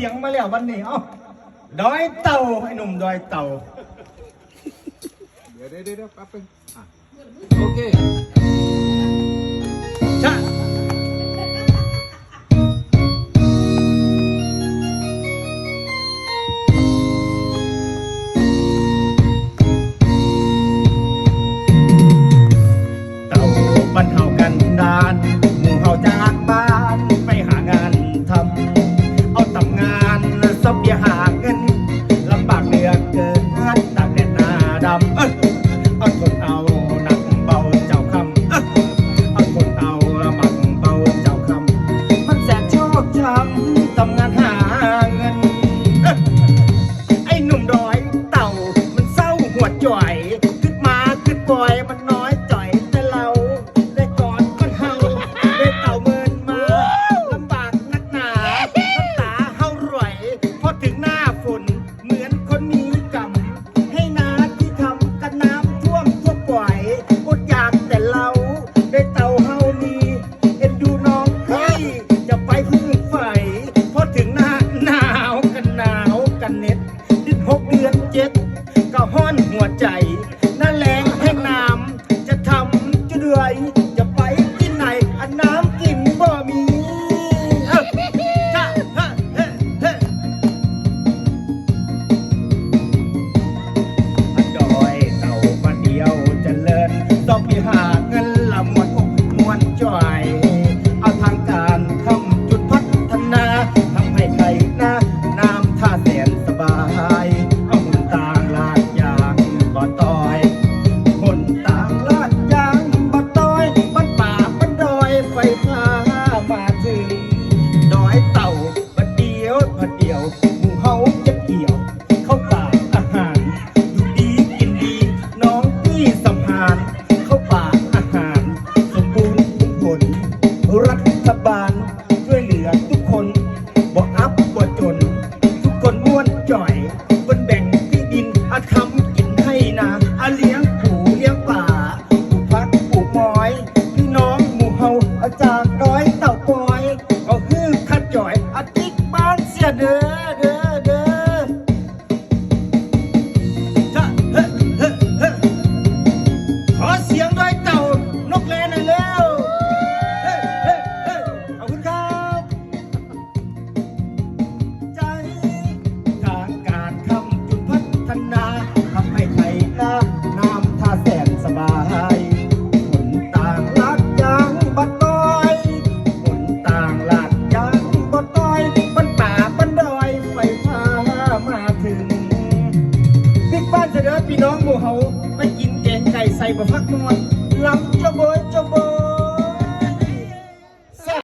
เสียงมาแล้ววันนี้เอ้าดอยเต่าไอ้หนุ่มดอยเต่าเดี๋ยวเดี๋ยวเดี๋ยวแป๊บนึงอ่โอเคจ้า บอย่าหาเงินลำบากเหลือเกินตักแดดนาดำเออเอาคนเตาหนักเบาเจ้าคำเออเอาคนเอาหมักเบาเจ้าคำมันแสนชอบช้ำ เจ็บก็ห้อนหัวใจ บาลช่วยเหลือทุกคนบ่อัพบ่จน ทุกคนม้วนจ่อยบนแบ่งที่ดินอาทำกินให้นาอาเลี้ยงผูเลี้ยงป่าปลูกพักปลูกม้อย พี่น้องหมู่เฮาอาจากน้อยเต่าปอยเอาฮือขัดจ่อยอาติ๊กบ้านเสียเด้อเด้อ ประพักนหลัำจะเบย